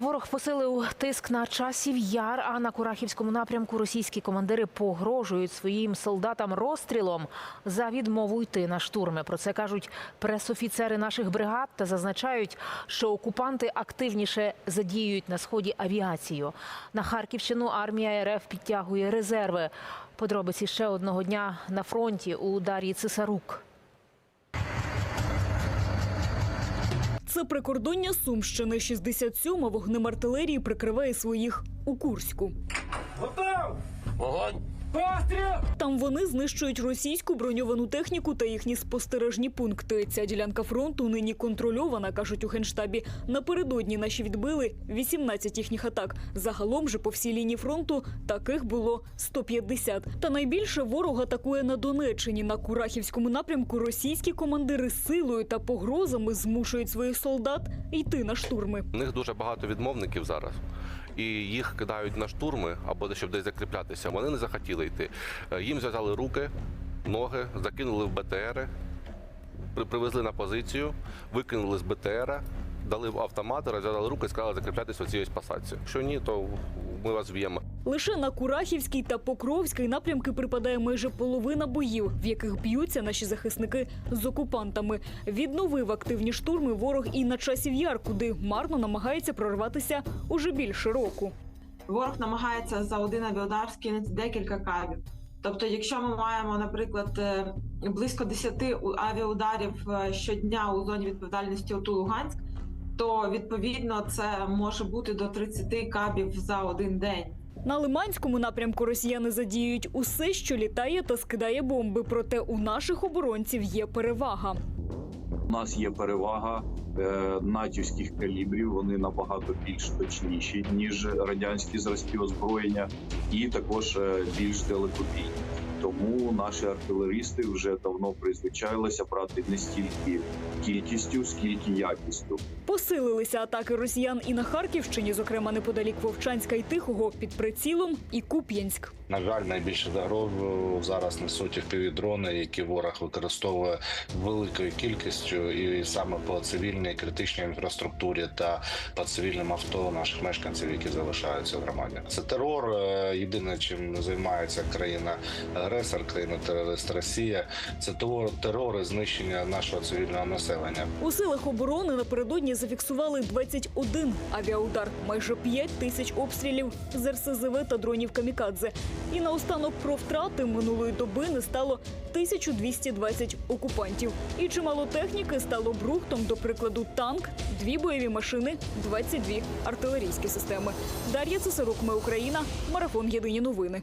Ворог посилив тиск на часів яр, а на Курахівському напрямку російські командири погрожують своїм солдатам розстрілом за відмову йти на штурми. Про це кажуть пресофіцери наших бригад та зазначають, що окупанти активніше задіюють на сході авіацію. На Харківщину армія РФ підтягує резерви. Подробиці ще одного дня на фронті у Дар'ї Цесарук. Це прикордоння Сумщини. 67-ма вогнем артилерії прикриває своїх у Курську. Готов! Вогонь! Постріл! Там вони знищують російську броньовану техніку та їхні спостережні пункти. Ця ділянка фронту нині контрольована, кажуть у генштабі. Напередодні наші відбили 18 їхніх атак. Загалом же по всій лінії фронту таких було 150. Та найбільше ворог атакує на Донеччині. На Курахівському напрямку російські командири силою та погрозами змушують своїх солдат йти на штурми. У них дуже багато відмовників зараз. І їх кидають на штурми або щоб десь закріплятися. Вони не захотіли йти. Е, Їм зв'язали руки, ноги, закинули в БТРи, привезли на позицію, викинули з БТРа, дали автомати, розв'язали руки і сказали закріплятися в цій ось посадці. Якщо ні, то ми вас вб'ємо. Лише на Курахівський та Покровський напрямки припадає майже половина боїв, в яких б'ються наші захисники з окупантами. Відновив активні штурми ворог і на часів яр, куди марно намагається прорватися уже більше року. Ворог намагається за один авіаудар скинути декілька кабів. Тобто, якщо ми маємо, наприклад, е, близько 10 у- авіаударів е, щодня у зоні відповідальності ОТУ Луганськ, то відповідно це може бути до 30 кабів за один день. На Лиманському напрямку росіяни задіюють усе, що літає та скидає бомби. Проте у наших оборонців є перевага. У нас є перевага е, натівських калібрів. Вони набагато більш точніші ніж радянські зразки озброєння, і також е, більш далекобійні. Тому наші артилеристи вже давно призвичайлися брати не стільки кількістю, скільки якістю. Посилилися атаки росіян і на Харківщині, зокрема неподалік Вовчанська і Тихого, під прицілом і Куп'янськ. На жаль, найбільшу загрозу зараз несуть впівдрони, які ворог використовує великою кількістю, і саме по цивільній критичній інфраструктурі та по цивільним авто наших мешканців, які залишаються в громаді. Це терор. е, Єдине, чим займається країна агресор, країна терорист Росія. Це терор і знищення нашого цивільного населення. У силах оборони напередодні зафіксували 21 авіаудар, майже 5 тисяч обстрілів з РСЗВ та дронів камікадзе. І наостанок про втрати минулої доби не стало 1220 окупантів. І чимало техніки стало брухтом, до прикладу, танк, дві бойові машини, 22 артилерійські системи. Дар'я Цесарук, ми Україна, марафон Єдині новини.